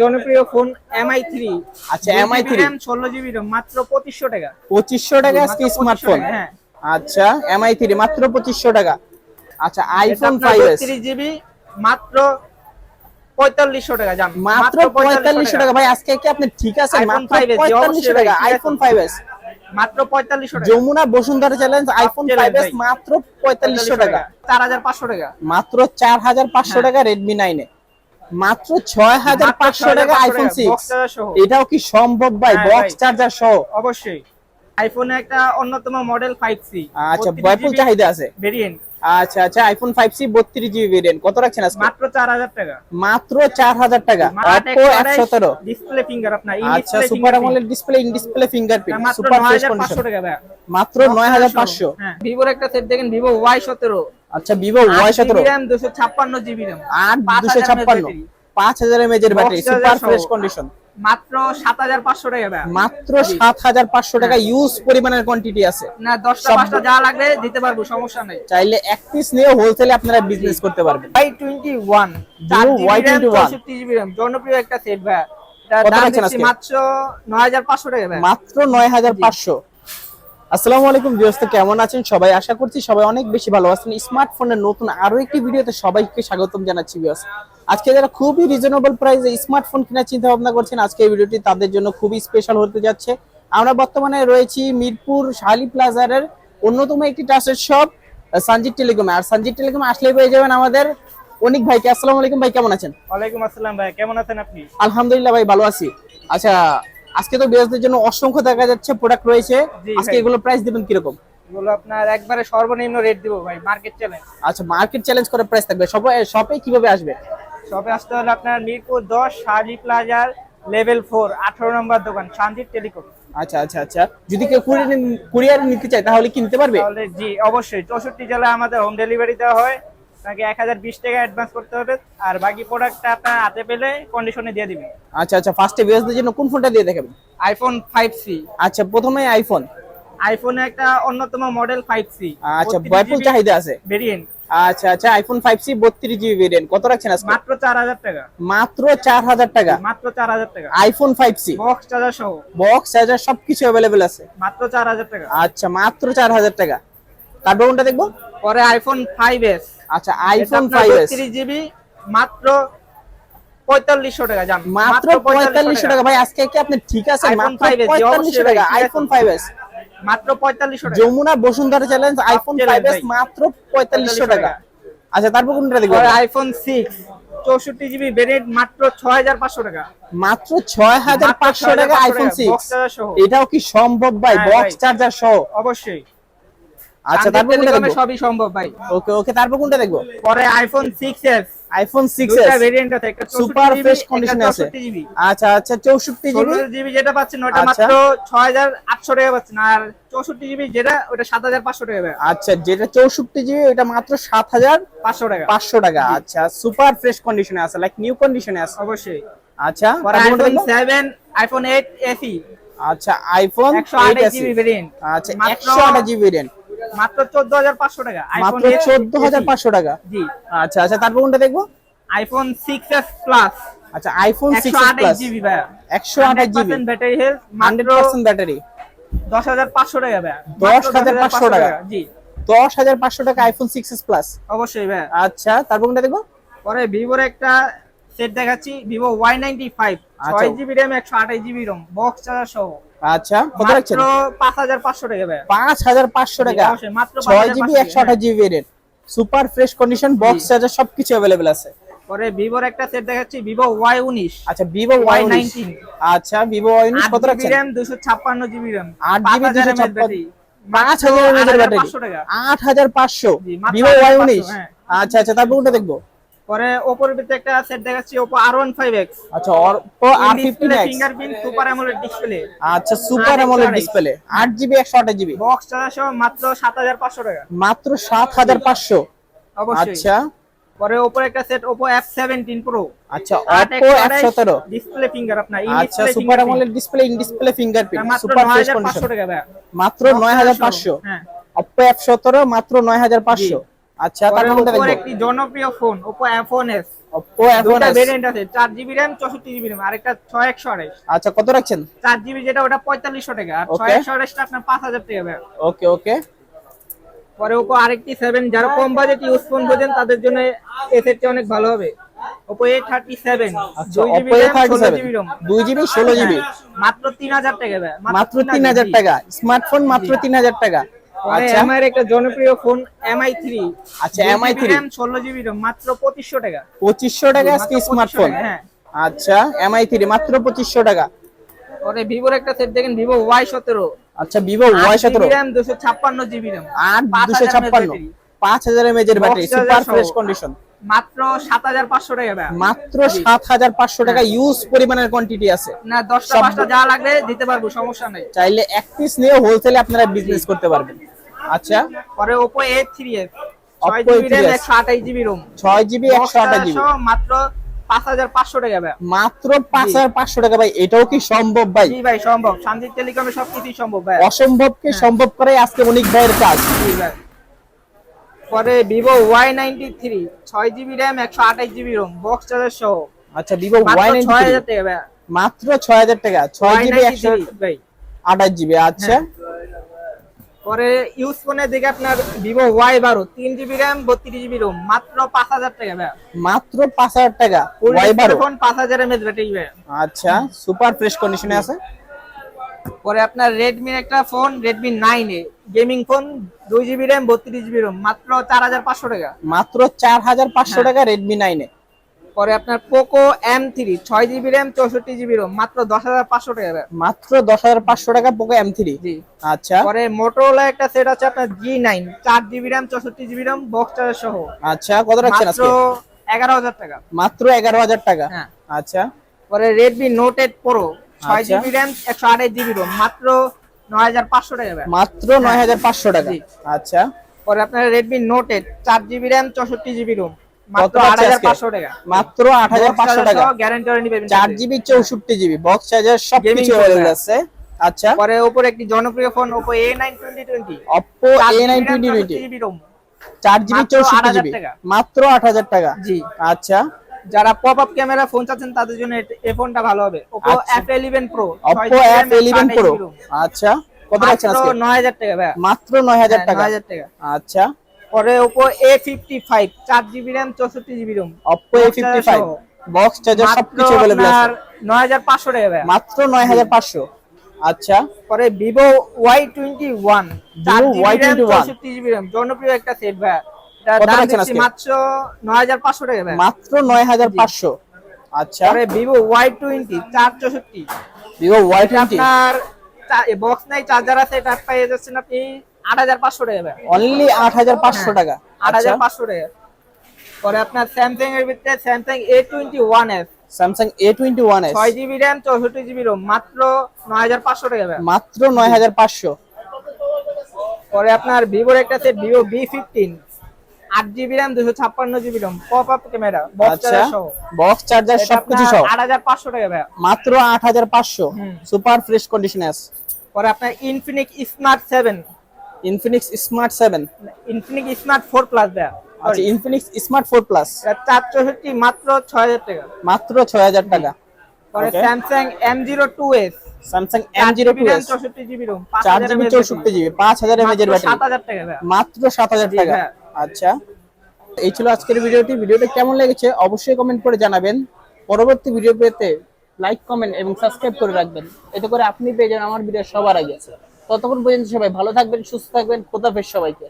জনপ্রিয় phone MI three আচ্ছা, MI three. ষোলো জিবি মাত্র পঁচিশশো টাকা। পঁচিশশো টাকা আজকে স্মার্টফোন হ্যাঁ। আচ্ছা এমআই থ্রি মাত্র পঁচিশশো টাকা। আচ্ছা আইফোন ফাইভ এস 32 জিবি মাত্র পঁয়তাল্লিশশো টাকা মাত্র পঁয়তাল্লিশশো টাকা। ভাই আজকে কি আপনি ঠিক আছে মাত্র পঁয়তাল্লিশশো টাকা আইফোন ফাইভ এস মাত্র পঁয়তাল্লিশশো টাকা। Jamuna Bashundhara challenge iPhone challenge five S মাত্র পঁয়তাল্লিশশো টাকা। চার হাজার পাঁচশো টাকা। মাত্র চার হাজার পাঁচশো হ্যাঁ। টাকা রেডমি নাইনে মাত্র ছয় হাজার পাঁচশো টাকা আইফোন সিক্স এটাও কি সম্ভব ভাই? হ্যাঁ, বক্স চার্জার সহ। অবশ্যই। আইফোনে একটা অন্যতম মডেল ফাইভ সি আচ্ছা বয়ফুল চাহিদা আছে। ভেরিয়েন্ট আচ্ছা আচ্ছা আইফোন ফাইভ সি বত্রিশ জিবি ভেরিয়েন্ট কত রাখছেন আজকে? মাত্র চার হাজার টাকা। মাত্র চার হাজার টাকা। অপো এক ডিসপ্লে ফিঙ্গার আপনার আচ্ছা সুপার আমলের ডিসপ্লে ইন ডিসপ্লে ফিঙ্গারপ্রিন্ট মাত্র সুপার নয় ফ্রেশ হাজার কন্ডিশন পাঁচশো টাকা ভাই মাত্র নয় হাজার পাঁচশো। হ্যাঁ। ভিভোর একটা সেট দেখেন ভিভো ওয়াই সতেরো। আচ্ছা ভিভো ওয়াই সতেরো। র্যাম দুশো ছাপ্পান্ন জিবি battery। পাঁচ হাজার এমএজ এর ব্যাটারি সুপার ফ্রেশ কন্ডিশন মাত্র সাত হাজার পাঁচশো টাকা ভাই মাত্র সাত হাজার পাঁচশো টাকা ইউজ পরিমাণের কোয়ান্টিটি আছে। না দশটা সব- পাঁচটা যা লাগবে দিতে পারব সমস্যা নেই। চাইলে এক পিস নিয়ে হোলসেলে আপনারা বিজনেস করতে পারবেন। Y twenty one Vivo Y21 চৌষট্টি জিবি র্যাম জনপ্রিয় একটা সেট ভাই। কত দাম? মাত্র নয় হাজার পাঁচশো টাকা ভাই। মাত্র নয় হাজার পাঁচশো। আসসালামু আলাইকুম ভিউয়ার্স কেমন আছেন? সবাই আশা করছি সবাই অনেক বেশি ভালো আছেন। স্মার্টফোনের নতুন আরও একটি ভিডিওতে সবাইকে স্বাগতম জানাচ্ছি ভিউয়ার্স। আজকে যারা খুবই রিজনেবল প্রাইসে স্মার্টফোন কেনার চিন্তা ভাবনা করছেন আজকে এই ভিডিওটি তাদের জন্য খুবই স্পেশাল হতে যাচ্ছে। আমরা বর্তমানে রয়েছি মিরপুর শালি প্লাজারের অন্যতম একটি টাসের শপ সঞ্জিত টেলিকম। আর সঞ্জিত টেলিকম আসলে পেয়ে যাবেন আমাদের অনিক ভাইকে। আসসালামু আলাইকুম ভাই কেমন আছেন? ওয়ালাইকুম আসসালাম ভাই কেমন আছেন আপনি? আলহামদুলিল্লাহ ভাই ভালো আছি। আচ্ছা আজকে তো বিয়াসদের জন্য অসংখ্য দেখা যাচ্ছে প্রোডাক্ট রয়েছে। আজকে এগুলো প্রাইস দিবেন কীরকম? এগুলো আপনার একবারে সর্বনিম্ন রেট দিব ভাই মার্কেট চ্যালেঞ্জ আচ্ছা মার্কেট চ্যালেঞ্জ করে প্রাইস থাকবে। শপে কীভাবে আসবে? সবে আসতে হলে আপনার মিরপুর দশ শার্লি প্লাজার লেভেল ফোর আঠারো নম্বর দোকান শান্তির টেলিকম। আচ্ছা আচ্ছা আচ্ছা। যদি কেউ কুরিয়ার নিতে চায় তাহলে কি নিতে পারবে? জি অবশ্যই। চৌষট্টি জেলায় আমাদের হোম ডেলিভারি দেওয়া হয়। তাকে এক হাজার বিশ টাকা অ্যাডভান্স করতে হবে। আর বাকি প্রোডাক্টটা আপনার হাতে পেলে কন্ডিশনে দিয়ে দিবেন। আচ্ছা আচ্ছা ফার্স্টে বিয়াসদের জন্য কোন ফোনটা দিয়ে দেখাবেন? আইফোন ফাইভ সি আচ্ছা প্রথমে আইফোন আইফোনে একটা অন্যতম মডেল ফাইভ সি আচ্ছা বয়ফুল চাহিদা আছে? ভেরিয়েন্ট আচ্ছা আচ্ছা আইফোন ফাইভ সি বত্রিশ জিবি ভেরিয়েন্ট কত রাখছেন আজকে? মাত্র চার হাজার টাকা। মাত্র চার হাজার টাকা? মাত্র চার হাজার টাকা। IPhone five C box charger সহ। বক্স চার্জার সবকিছু অ্যাভেলেবেল আছে? মাত্র চার হাজার টাকা। আচ্ছা মাত্র চার হাজার টাকা। কোনটা দেখব? পরে আইফোন ফাইভ এস আচ্ছা আইফোন ফাইভ এস তিরিশ জিবি মাত্র পঁয়তাল্লিশশো টাকা জান মাত্র পঁয়তাল্লিশশো টাকা। ভাই আজকে কি আপনি ঠিক আছে মাত্র 5S, জি, পঁয়তাল্লিশশো অবশ্যই টাকা আইফোন আছে। ফাইভ এস মাত্র পঁয়তাল্লিশশো টাকা। Jamuna Bashundhara challenge iPhone challenge five S ভাই। মাত্র পঁয়তাল্লিশশো 4500 টাকা। আচ্ছা তারপর কোনটা দেখব? আইফোন সিক্স চৌষট্টি জিবি ভেরিয়েন্ট মাত্র ছয় হাজার পাঁচশো টাকা। মাত্র ছয় হাজার পাঁচশো 6500 টাকা আইফোন সিক্স। এটাও কি সম্ভব ভাই? হ্যাঁ, বক্স চার্জার সহ? অবশ্যই। আচ্ছা তারপর কোনটা দেখব? সবই সম্ভব ভাই। ওকে ওকে তারপর কোনটা দেখব? পরে iPhone six S iPhone six দুটা এস ভেরিয়েন্ট আছে একটা সুপার ফ্রেশ কন্ডিশনে আছে। আচ্ছা আচ্ছা চৌষট্টি জিবি ষোলো জিবি যেটা পাচ্ছেন ওটা আচ্ছা। মাত্র ছয় হাজার আটশো টাকা পাচ্ছেন আর চৌষট্টি জিবি যেটা ওটা সাত হাজার পাঁচশো টাকা ভাই। আচ্ছা যেটা চৌষট্টি জিবি ওটা মাত্র সাত হাজার পাঁচশো টাকা। পাঁচশো টাকা। আচ্ছা সুপার ফ্রেশ কন্ডিশনে আছে লাইক নিউ কন্ডিশনে আছে। অবশ্যই। আচ্ছা আইফোন দেখব? সেভেন আইফোন এইট এসি আচ্ছা আইফোন একশো আঠাশ জিবি ভেরিয়েন্ট আচ্ছা মাত্র- একশো আঠাশ জিবি ভেরিয়েন্ট মাত্র চোদ্দ হাজার পাঁচশো টাকা। মাত্র চোদ্দ হাজার পাঁচশো টাকা? জি। আচ্ছা আচ্ছা তারপর কোনটা দেখব? আইফোন সিক্স এস প্লাস আচ্ছা আইফোন একশো সিক্স আঠাশ প্লাস জিবি ভাই একশো আঠাশ জিবি। ব্যাটারি হেলথ হান্ড্রেড মাত্র পার্সেন্ট ব্যাটারি দশ হাজার পাঁচশো টাকা ভাই দশ হাজার পাঁচশো টাকা। জি। দশ হাজার পাঁচশো টাকা আইফোন সিক্স এস প্লাস অবশ্যই ভাই আচ্ছা তারপর কোনটা দেখব? পরে ভিভোর একটা সেট দেখাচ্ছি ভিভো ওয়াই নাইনটি ফাইভ আচ্ছা। ছয় জিবি র্যাম একশো আঠাশ জিবি রম বক্স চার্জার সহ। আচ্ছা কত রাখছেন? পাঁচ হাজার পাঁচশো টাকা পাঁচ হাজার পাঁচশো টাকা। মাত্র ছয় জিবি 5500 একশো আঠাশ GB variant super fresh condition box. Charger সবকিছু অ্যাভেলেবেল আছে। পরে ভিভোর একটা সেট দেখাচ্ছি ভিভো ওয়াই উনিশ। আচ্ছা ভিভো ওয়াই Y19 আচ্ছা ভিভো ওয়াই উনিশ আট কত জিবি রাখছেন? ছাপ্পান্ন জিবি র্যাম আট জিবি দুশো ছাপ্পান্ন পাঁচ হাজার ব্যাটারি। 8500 টাকা। আট হাজার পাঁচশো। জি, মাত্র ভিভো ওয়াই উনিশ। হ্যাঁ। আচ্ছা আচ্ছা তারপর কোনটা দেখব? পরে ওপোর ভিতরে একটা সেট দেখাচ্ছি Oppo R one five X আচ্ছা fifteen X fingerprint super AMOLED display আচ্ছা সুপার অ্যামোলেড ডিসপ্লে আট জিবি একশো আঠাশ জিবি বক্স চার্জার সহ মাত্র সাত হাজার পাঁচশো টাকা। মাত্র সাত হাজার পাঁচশো। অবশ্যই। আচ্ছা। পরে ওপোর একটা set Oppo F seventeen pro আচ্ছা এফ সতেরো। ডিসপ্লে ফিঙ্গার আপনার আচ্ছা super AMOLED display in display fingerprint মাত্র সুপার নয় ফ্রেশ হাজার কন্ডিশন পাঁচশো টাকা ভাই মাত্র নয় হাজার পাঁচশো। হ্যাঁ। অপো এফ সতেরো মাত্র নয় হাজার পাঁচশো। আচ্ছা পরে তারপর কোনটা ওপোর একটি জনপ্রিয় ফোন ওন এস Oppo দুটা F1s ভেরিয়েন্ট আছে চার জিবি র্যাম চৌষট্টি জিবি র্যাম আরেকটা ছয় একশো আড়াইশ। আচ্ছা কত রাখছেন? চার জিবি যেটা ওটা পঁয়তাল্লিশশো টাকা। আর ছয় Okay. একশো আড়াইশটা আপনার পাঁচ হাজার টাকা ভাই ওকে ওকে পরে ওপো আরেকটি সেভেন যারা কম বাজেট ইউজ ফোন বোঝেন তাদের জন্য চেয়ে অনেক ভালো হবে। এ থার্টি সেভেন আচ্ছা Oppo A37 দুই জিবি ষোলো জিবি মাত্র তিন হাজার টাকা ভাই মাত্র তিন হাজার টাকা। স্মার্টফোন মাত্র তিন হাজার টাকা। পরে আচ্ছা। একটা জনপ্রিয় ফোন এমআই থ্রি আচ্ছা, এমআই থ্রি। ষোলো জিবি মাত্র পঁচিশশো টাকা। পঁচিশশো টাকা আজকে মাত্র 2500 স্মার্টফোন হ্যাঁ। আচ্ছা এমআই থ্রি মাত্র পঁচিশশো টাকা। পরে ভিভোর একটা সেট দেখেন ভিভো ওয়াই সতেরো। আচ্ছা ভিভো ওয়াই সতেরো। র্যাম দুশো ছাপ্পান্ন জিবি র্যাম আট দুশো ছাপ্পান্ন। পাঁচ হাজার এমএজের battery Box super fresh condition মাত্র সাত হাজার পাঁচশো টাকা ভাই। মাত্র সাত হাজার পাঁচশো টাকা ইউজ পরিমাণের কোয়ান্টিটি আছে। না দশটা সব- পাঁচটা যা লাগবে দিতে পারব সমস্যা নেই। চাইলে এক পিস নিয়ে হোলসেলে আপনারা বিজনেস করতে পারবেন। আচ্ছা। পরে Oppo জিবি র্যাম A3s একশো আঠাইশ জিবি রোম ছয় জিবি একশো আঠাশ জিবি মাত্র পাঁচ হাজার পাঁচশো টাকা ভাই। মাত্র পাঁচ হাজার পাঁচশো টাকা ভাই এটাও কি সম্ভব ভাই? জি ভাই সম্ভব। শান্তি টেলিকমে সবকিছুই সম্ভব ভাই। অসম্ভবকে হ্যাঁ। সম্ভব করাই আজকে অনেক ভাইয়ের কাজ। জি ভাই। পরে ভিভো ওয়াই নাইনটি থ্রি ছয় জিবি র্যাম একশো আঠাইশ জিবি রোম বক্স চার্জার সহ। আচ্ছা ভিভো ওয়াই মাত্র ছয় হাজার টাকা ভাই। মাত্র ছয় হাজার টাকা ছয় জিবি একশো আঠাশ জিবি আচ্ছা। হ্যাঁ। পরে ইউজ ফোনের দিকে আপনার ভিভো ওয়াই বারো তিন জিবি র্যাম বত্রিশ জিবি রোম মাত্র পাঁচ হাজার টাকা ভাই। মাত্র পাঁচ হাজার টাকা ওয়াই বারো? ফোন পাঁচ হাজার এমএচ ব্যাটারি ভাই। আচ্ছা সুপার ফ্রেশ কন্ডিশনে আছে? পরে আপনার রেডমির একটা phone Redmi nine A. Gaming phone দুই জিবি র্যাম বত্রিশ জিবি রোম মাত্র চার হাজার পাঁচশো টাকা। মাত্র চার হাজার পাঁচশো হ্যাঁ। টাকা রেডমি নাইন এ। পরে আপনার পোকো এম থ্রি ছয় জিবি র্যাম চৌষট্টি জিবি রোম মাত্র দশ হাজার পাঁচশো টাকা। মাত্র দশ হাজার পাঁচশো টাকা পোকো এম থ্রি জি। আচ্ছা। পরে মোটরোলা একটা সেট আছে আপনার জি নাইন চার জিবি র্যাম চৌষট্টি জিবি রোম বক্স চার্জার সহ। আচ্ছা কত রাখছেন মাত্র এগারো হাজার টাকা। মাত্র এগারো হাজার টাকা। হ্যাঁ। আচ্ছা। পরে রেডমি নোট এইট প্রো ছয় আচ্ছা। জিবি র্যাম একশো আঠাশ জিবি রোম মাত্র নয় হাজার পাঁচশো টাকা মাত্র নয় হাজার পাঁচশো টাকা। আচ্ছা। পরে আপনার রেডমি নোট চার জিবি র্যাম চৌষট্টি জিবি রোম মাত্র আট হাজার পাঁচশো টাকা। মাত্র আট হাজার চার জিবি চৌষট্টি জিবি বক্স চার্জার সব Gaming কিছু phone, হয়ে হ্যাঁ। যাচ্ছে আচ্ছা। পরে উপরে একটি জনপ্রিয় phone Oppo A9 2020 Oppo A nine twenty twenty GB চার জিবি মাত্র চৌষট্টি 8,000 জিবি টাকা। মাত্র আট হাজার টাকা। জি। আচ্ছা। যারা পপ আপ ক্যামেরা ফোন চাচ্ছেন তাদের জন্য এই ফোনটা ভালো হবে। Oppo আচ্ছা। F11 Pro F eleven pro আচ্ছা কত মাত্র আজকে? 9000 টাকা ভাই মাত্র নয় হাজার টাকা। 9000 টাকা। আচ্ছা। পরে Oppo A55 4 GB RAM 64 GB ROM Oppo A fifty five box charger সবকিছু অ্যাভেলেবল আছে। 9500 টাকা ভাই মাত্র নয় হাজার পাঁচশো। আচ্ছা। পরে Vivo Y21 Vivo Y21 64 GB RAM জনপ্রিয় একটা সেট ভাই এটা দাম দিচ্ছি মাত্র 9500 টাকা ভাই। মাত্র নয় হাজার পাঁচশো। আচ্ছা। পরে ভিভো ওয়াই টোয়েন্টি চার চৌষট্টি। ভিভো ওয়াই টোয়েন্টি আপনার বক্স নাই চার্জার আছে এটা পেয়ে যাচ্ছেন আপনি আট হাজার পাঁচশো টাকা ভাই। অনলি আট হাজার পাঁচশো টাকা। আট আচ্ছা। হাজার পাঁচশো টাকা। পরে আপনার স্যামসাং এর ভিতরে Samsung A twenty one S Samsung A twenty one S ছয় জিবি র্যাম চৌষট্টি জিবি রোম মাত্র নয় হাজার পাঁচশো টাকা ভাই। মাত্র নয় হাজার পাঁচশো। পরে আপনার ভিভোর একটা সেট ভিভো বি ফিফটিন আট জিবি র্যাম দুশো ছাপ্পান্ন GB ROM pop up camera box charger সহ। বক্স চার্জার সবকিছু সহ। আট হাজার পাঁচশো টাকা ভাই। মাত্র আট হাজার পাঁচশো। সুপার ফ্রেশ কন্ডিশনে আছে। পরে আপনার Infinix smart seven Infinix smart seven Infinix smart four plus দেয় আচ্ছা ইনফিনিক্স স্মার্ট ফোর প্লাস চার চৌষট্টি মাত্র ছয় হাজার টাকা। মাত্র ছয় হাজার টাকা। পরে Samsung M zero two S Samsung M zero two S চৌষট্টি জিবি রোম চার জিবি চৌষট্টি জিবি পাঁচ হাজার এমএজ এর সাত হাজার টাকা মাত্র সাত হাজার টাকা। আচ্ছা। এই ছিল আজকের ভিডিওটি। ভিডিওটা কেমন লেগেছে অবশ্যই কমেন্ট করে জানাবেন। পরবর্তী ভিডিও পেতে লাইক কমেন্ট এবং সাবস্ক্রাইব করে রাখবেন। এতে করে আপনি পেয়ে যান আমার ভিডিও সবার আগে। ততক্ষণ পর্যন্ত সবাই ভালো থাকবেন, সুস্থ থাকবেন। খোদাফেজ সবাইকে।